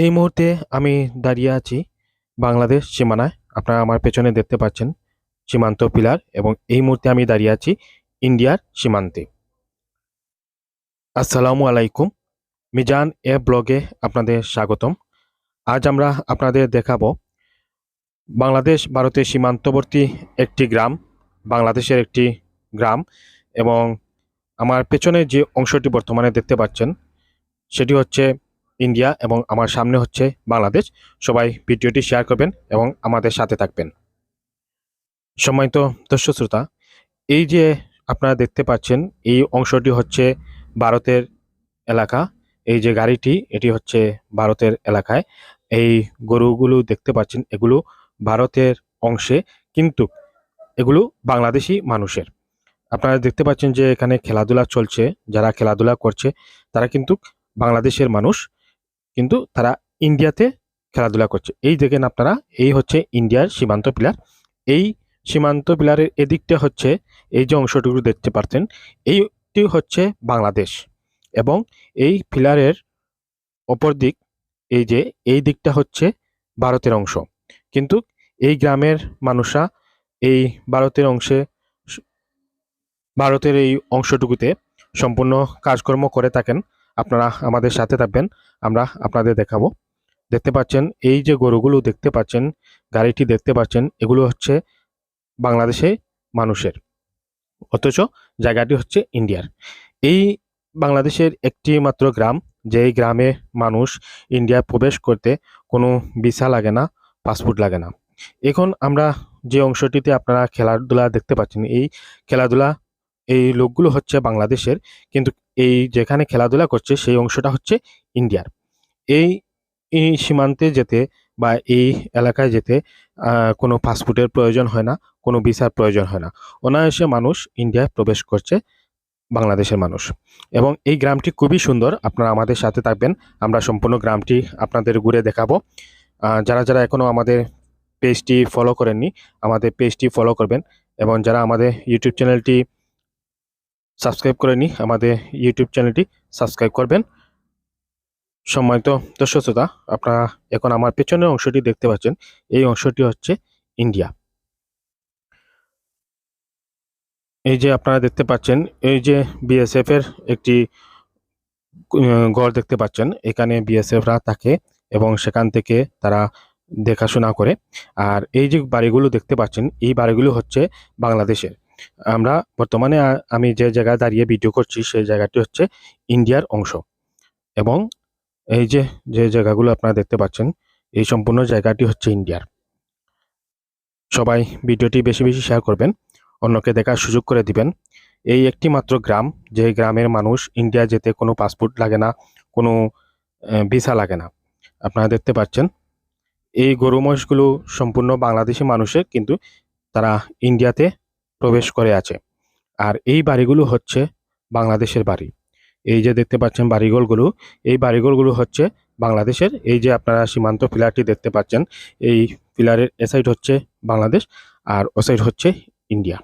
এই মুহূর্তে আমি দাঁড়িয়ে আছি বাংলাদেশ সীমানায়। আপনারা আমার পেছনে দেখতে পাচ্ছেন সীমান্ত পিলার এবং এই মুহূর্তে আমি দাঁড়িয়ে আছি ইন্ডিয়ার সীমান্তে। আসসালামু আলাইকুম। মিজান এ ব্লগে আপনাদের স্বাগতম। আজ আমরা আপনাদের দেখাবো বাংলাদেশ ভারতের সীমান্তবর্তী একটি গ্রাম, বাংলাদেশের একটি গ্রাম এবং আমার পেছনে যে অংশটি বর্তমানে দেখতে পাচ্ছেন, সেটি হচ্ছে ইন্ডিয়া এবং আমার সামনে হচ্ছে বাংলাদেশ। সবাই ভিডিওটি শেয়ার করবেন এবং আমাদের সাথে থাকবেন। সম্মানিত দর্শক শ্রোতা, এই যে আপনারা দেখতে পাচ্ছেন, এই অংশটি হচ্ছে ভারতের এলাকা। এই যে গাড়িটি, এটি হচ্ছে ভারতের এলাকায়। এই গরুগুলো দেখতে পাচ্ছেন, এগুলো ভারতের অংশে, কিন্তু এগুলো বাংলাদেশি মানুষের। আপনারা দেখতে পাচ্ছেন যে এখানে খেলাধুলা চলছে, যারা খেলাধুলা করছে, তারা কিন্তু বাংলাদেশের মানুষ। কিন্তু তারা ইন্ডিয়াতে খেলাধুলা করছে। এই দেখেন আপনারা, এই হচ্ছে ইন্ডিয়ার সীমান্ত পিলার এই সীমান্ত পিলারের এদিকটা হচ্ছে এই যে অংশটুকু দেখতে পাচ্ছেন এইটি হচ্ছে বাংলাদেশ। এবং এই পিলারের অপর দিক, এই যে এই দিকটা হচ্ছে ভারতের অংশ। কিন্তু এই গ্রামের মানুষরা এই ভারতের অংশে ভারতের এই অংশটুকুতে সম্পূর্ণ কাজকর্ম করে থাকেন। আপনারা আমাদের সাথে থাকবেন, আমরা আপনাদের দেখাবো। দেখতে পাচ্ছেন, এই যে গরুগুলো দেখতে পাচ্ছেন, গাড়িটি দেখতে পাচ্ছেন, এগুলো হচ্ছে বাংলাদেশে মানুষের। অথচ জায়গাটি হচ্ছে ইন্ডিয়ার। এই বাংলাদেশের একটি মাত্র গ্রাম, যেই গ্রামে মানুষ ইন্ডিয়া প্রবেশ করতে কোনো ভিসা লাগে না, পাসপোর্ট লাগে না। এখন আমরা যে অংশটিতে আপনারা খেলাধুলা দেখতে পাচ্ছেন, এই খেলাধুলা এই লোকগুলো হচ্ছে বাংলাদেশের, কিন্তু এই যেখানে খেলাধুলা করছে সেই অংশটা হচ্ছে ইন্ডিয়ার। এই এই সীমান্তে যেতে বা এই এলাকায় যেতে কোনো পাসপোর্টের প্রয়োজন হয় না, কোনো ভিসার প্রয়োজন হয় না। অনায়াসে মানুষ ইন্ডিয়ায় প্রবেশ করছে বাংলাদেশের মানুষ। এবং এই গ্রামটি খুবই সুন্দর, আপনারা আমাদের সাথে থাকবেন, আমরা সম্পূর্ণ গ্রামটি আপনাদের ঘুরে দেখাবো। যারা যারা এখনও আমাদের পেজটি ফলো করেননি, আমাদের পেজটি ফলো করবেন এবং যারা আমাদের ইউটিউব চ্যানেলটি সাবস্ক্রাইব করেনি আমাদের ইউটিউব চ্যানেলটি সাবস্ক্রাইব করবেন। সম্মানিত দর্শক শ্রোতা, আপনারা এখন আমার পেছনের অংশটি দেখতে পাচ্ছেন। এই অংশটি হচ্ছে ইন্ডিয়া এই যে আপনারা দেখতে পাচ্ছেন, এই যে বিএসএফ এর একটি ঘর দেখতে পাচ্ছেন। এখানে বিএসএফরা থাকে এবং সেখান থেকে তারা দেখাশোনা করে। আর এই যে বাড়িগুলো দেখতে পাচ্ছেন, এই বাড়িগুলো হচ্ছে বাংলাদেশের। আমরা বর্তমানে আমি যে জায়গায় দাঁড়িয়ে ভিডিও করছি, সেই জায়গাটি হচ্ছে ইন্ডিয়ার অংশ। এবং এই যে যে জায়গাগুলো আপনারা দেখতে পাচ্ছেন, এই সম্পূর্ণ জায়গাটি হচ্ছে ইন্ডিয়ার। সবাই ভিডিওটি বেশি বেশি শেয়ার করবেন, অন্যকে দেখার সুযোগ করে দিবেন। এই একটি মাত্র গ্রাম, যে গ্রামের মানুষ ইন্ডিয়া যেতে কোনো পাসপোর্ট লাগে না, কোনো ভিসা লাগে না। আপনারা দেখতে পাচ্ছেন, এই গরু মহিষগুলো সম্পূর্ণ বাংলাদেশি মানুষের, কিন্তু তারা ইন্ডিয়াতে প্রবেশ করে আছে। আর এই বাড়িগুলো হচ্ছে বাংলাদেশের বাড়ি। এই যে দেখতে পাচ্ছেন বাড়িঘরগুলো এই বাড়িঘরগুলো হচ্ছে বাংলাদেশের। এই যে আপনারা সীমান্ত পিলারটি দেখতে পাচ্ছেন, এই পিলারের এ সাইড হচ্ছে বাংলাদেশ আর ও সাইড হচ্ছে ইন্ডিয়া।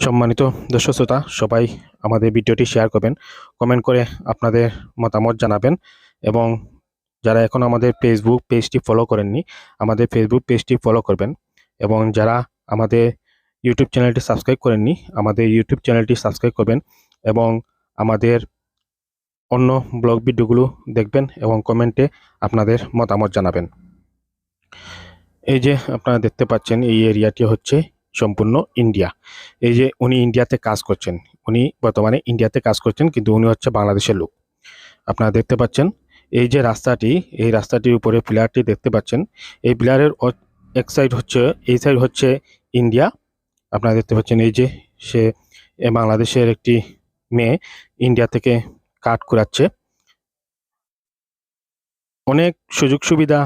সম্মানিত দর্শক শ্রোতা, সবাই আমাদের ভিডিওটি শেয়ার করবেন, কমেন্ট করে আপনাদের মতামত জানাবেন এবং যারা এখন আমাদের ফেসবুক পেজটি ফলো করেননি, আমাদের ফেসবুক পেজটি ফলো করবেন এবং যারা আমাদের ইউটিউব চ্যানেলটি সাবস্ক্রাইব করেননি, আমাদের ইউটিউব চ্যানেলটি সাবস্ক্রাইব করবেন এবং আমাদের অন্য ব্লগ ভিডিওগুলো দেখবেন এবং কমেন্টে আপনাদের মতামত জানাবেন। এই যে আপনারা দেখতে পাচ্ছেন, এই এরিয়াটি হচ্ছে সম্পূর্ণ ইন্ডিয়া এই যে উনি ইন্ডিয়াতে কাজ করছেন, উনি বর্তমানে ইন্ডিয়াতে কাজ করছেন, কিন্তু উনি হচ্ছে বাংলাদেশের লোক। আপনারা দেখতে পাচ্ছেন, এই যে রাস্তাটি, এই রাস্তাটির উপরে পিলারটি দেখতে পাচ্ছেন, এই পিলারের এক সাইড হচ্ছে, এই সাইড হচ্ছে ইন্ডিয়া আপনারা দেখতে পাচ্ছেন এই যে সে বাংলাদেশের একটি মেয়ে ইন্ডিয়া থেকে কাট করাচ্ছে অনেক সুযোগ সুবিধা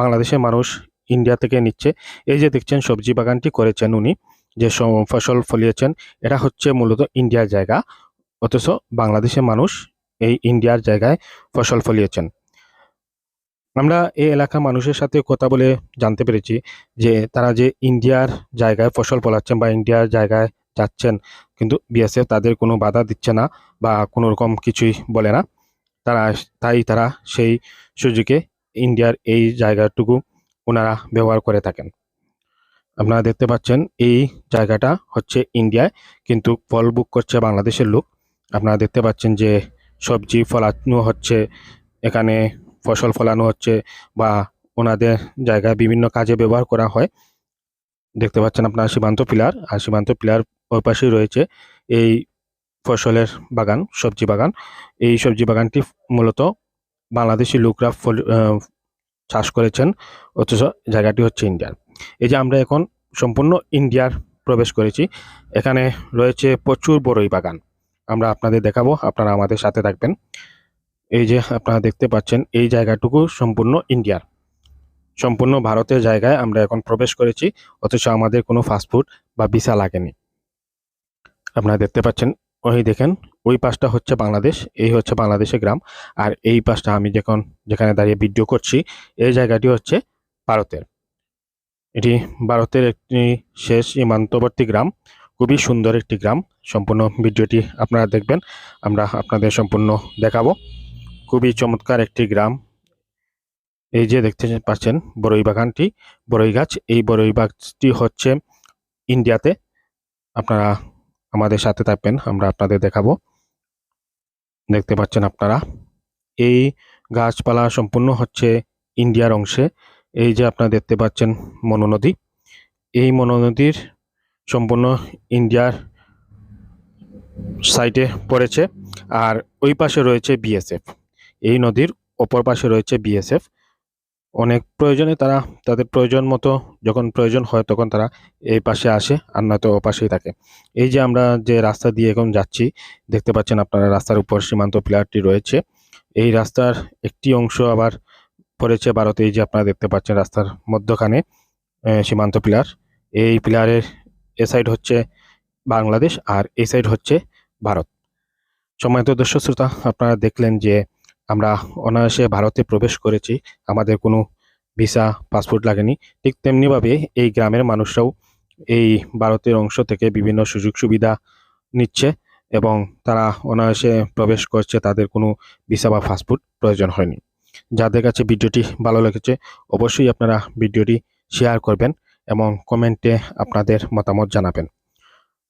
বাংলাদেশের মানুষ ইন্ডিয়া থেকে নিচ্ছে। এই যে দেখছেন, সবজি বাগানটি করেছেন উনি, যে ফসল ফলিয়েছেন, এটা হচ্ছে মূলত ইন্ডিয়ার জায়গা। অথচ বাংলাদেশের মানুষ এই ইন্ডিয়ার জায়গায় ফসল ফলিয়েছেন। আমরা এই এলাকার মানুষের সাথে কথা বলে জানতে পেরেছি যে তারা যে ইন্ডিয়ার জায়গায় ফসল ফলাচ্ছেন বা ইন্ডিয়ার জায়গায় যাচ্ছেন, কিন্তু বিএসএফ তাদের কোনো বাধা দিচ্ছে না বা কোনো রকম কিছুই বলে না। তারা তাই তারা সেই সুযোগে ইন্ডিয়ার এই জায়গাটুকু ওনারা ব্যবহার করে থাকেন। আপনারা দেখতে পাচ্ছেন এই জায়গাটা হচ্ছে ইন্ডিয়ায়, কিন্তু ফল বুক করছে বাংলাদেশের লোক। আপনারা দেখতে পাচ্ছেন যে সবজি ফলানো হচ্ছে, এখানে ফসল ফলানো হচ্ছে বা ওনাদের জায়গায় বিভিন্ন কাজে ব্যবহার করা হয়। দেখতে পাচ্ছেন আপনার সীমান্ত পিলার, আর সীমান্ত পিলার ওই পাশেই রয়েছে এই ফসলের বাগান, সবজি বাগান। এই সবজি বাগানটি মূলত বাংলাদেশি লোকরা ফল- চাষ করেছেন, অথচ জায়গাটি হচ্ছে ইন্ডিয়ার এই যে আমরা এখন সম্পূর্ণ ইন্ডিয়ার প্রবেশ করেছি, এখানে রয়েছে প্রচুর বড়ই বাগান। আমরা আপনাদের দেখাবো, আপনারা আমাদের সাথে থাকবেন। এই যে আপনারা দেখতে পাচ্ছেন, এই জায়গাটুকু সম্পূর্ণ ইন্ডিয়ার। সম্পূর্ণ ভারতের জায়গায় আমরা এখন প্রবেশ করেছি, অথচ আমাদের কোনো ফাস্টফুড বা ভিসা লাগেনি। আপনারা দেখতে পাচ্ছেন, ওই দেখেন, ওই পাশটা হচ্ছে বাংলাদেশ, এই হচ্ছে বাংলাদেশের গ্রাম, আর এই পাশটা আমি যখন, যেখানে দাঁড়িয়ে ভিডিও করছি, এই জায়গাটি হচ্ছে ভারতের। এটি ভারতের একটি শেষ সীমান্তবর্তী গ্রাম, খুবই সুন্দর একটি গ্রাম, সম্পূর্ণ ভিডিওটি আপনারা দেখবেন, আমরা আপনাদের সম্পূর্ণ দেখাবো। খুবই চমৎকার একটি গ্রাম। এই যে দেখতে পাচ্ছেন বড়ই বাগানটি বড়ই গাছ। এই বড়ই গাছটি হচ্ছে ইন্ডিয়াতে। আপনারা আমাদের সাথে থাকবেন, আমরা আপনাদের দেখাবো। দেখতে পাচ্ছেন আপনারা, এই গাছপালা সম্পূর্ণ হচ্ছে ইন্ডিয়ার অংশে। এই যে আপনারা দেখতে পাচ্ছেন মনোনদী এই মনোনদীর সম্পূর্ণ ইন্ডিয়ার সাইটে পড়েছে। আর ওই পাশে রয়েছে বিএসএফ এই নদীর অপর পাশে রয়েছে বিএসএফ অনেক প্রয়োজনে তারা তাদের প্রয়োজন মতো যখন প্রয়োজন হয় তখন তারা এই পাশে আসে আর নয়তো ও পাশেই থাকে। এই যে আমরা যে রাস্তা দিয়ে এখন যাচ্ছি, দেখতে পাচ্ছেন আপনারা রাস্তার উপর সীমান্ত প্লেয়ারটি রয়েছে। এই রাস্তার একটি অংশ আবার পড়েছে ভারতে, এই যে আপনারা দেখতে পাচ্ছেন রাস্তার মধ্যখানে সীমান্ত পিলার এই পিলারের এ সাইড হচ্ছে বাংলাদেশ আর এই সাইড হচ্ছে ভারত। সম্মানিত দর্শক, শ্রোতা, আপনারা দেখলেন যে আমরা অনায়াসে ভারতে প্রবেশ করেছি। আমাদের কোনো ভিসা, পাসপোর্ট লাগেনি। ঠিক তেমনিভাবে এই গ্রামের মানুষরাও এই ভারতের অংশ থেকে বিভিন্ন সুযোগ সুবিধা নিচ্ছে এবং তারা অনায়াসে প্রবেশ করছে। তাদের কোনো ভিসা বা পাসপোর্ট প্রয়োজন হয়নি। যাদের কাছে ভিডিওটি ভালো লেগেছে, অবশ্যই আপনারা ভিডিওটি শেয়ার করবেন এবং কমেন্টে আপনাদের মতামত জানাবেন।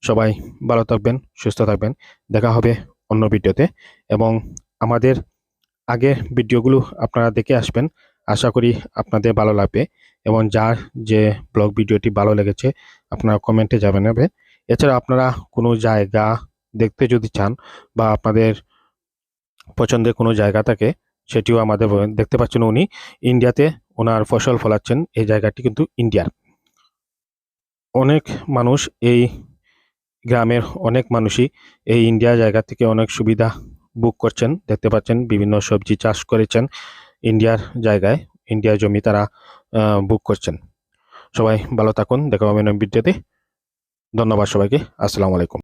সবাই ভালো থাকবেন, সুস্থ থাকবেন। দেখা হবে অন্য ভিডিওতে এবং আমাদের আগের ভিডিওগুলো আপনারা দেখে আসবেন। আশা করি আপনাদের ভালো লাগবে এবং যার যে ব্লগ ভিডিওটি ভালো লেগেছে আপনারা কমেন্টে যাবেন হবে এছাড়া আপনারা কোনো জায়গা দেখতে যদি চান বা আপনাদের পছন্দের কোনো জায়গা থাকে, সেটিও আমাদের দেখতে পাচ্ছেন উনি ইন্ডিয়াতে ওনার ফসল ফলাচ্ছেন, এই জায়গাটি কিন্তু ইন্ডিয়ার। অনেক মানুষ এই গ্রামের অনেক মানুষই এই ইন্ডিয়া জায়গা থেকে অনেক সুবিধা বুক করছেন, দেখতে পাচ্ছেন বিভিন্ন সবজি চাষ করেছেন ইন্ডিয়ার জায়গায়, ইন্ডিয়ার জমি তারা বুক করছেন। সবাই ভালো থাকুন, দেখা হবে ভিডিওতে ধন্যবাদ সবাইকে, আসসালামু আলাইকুম।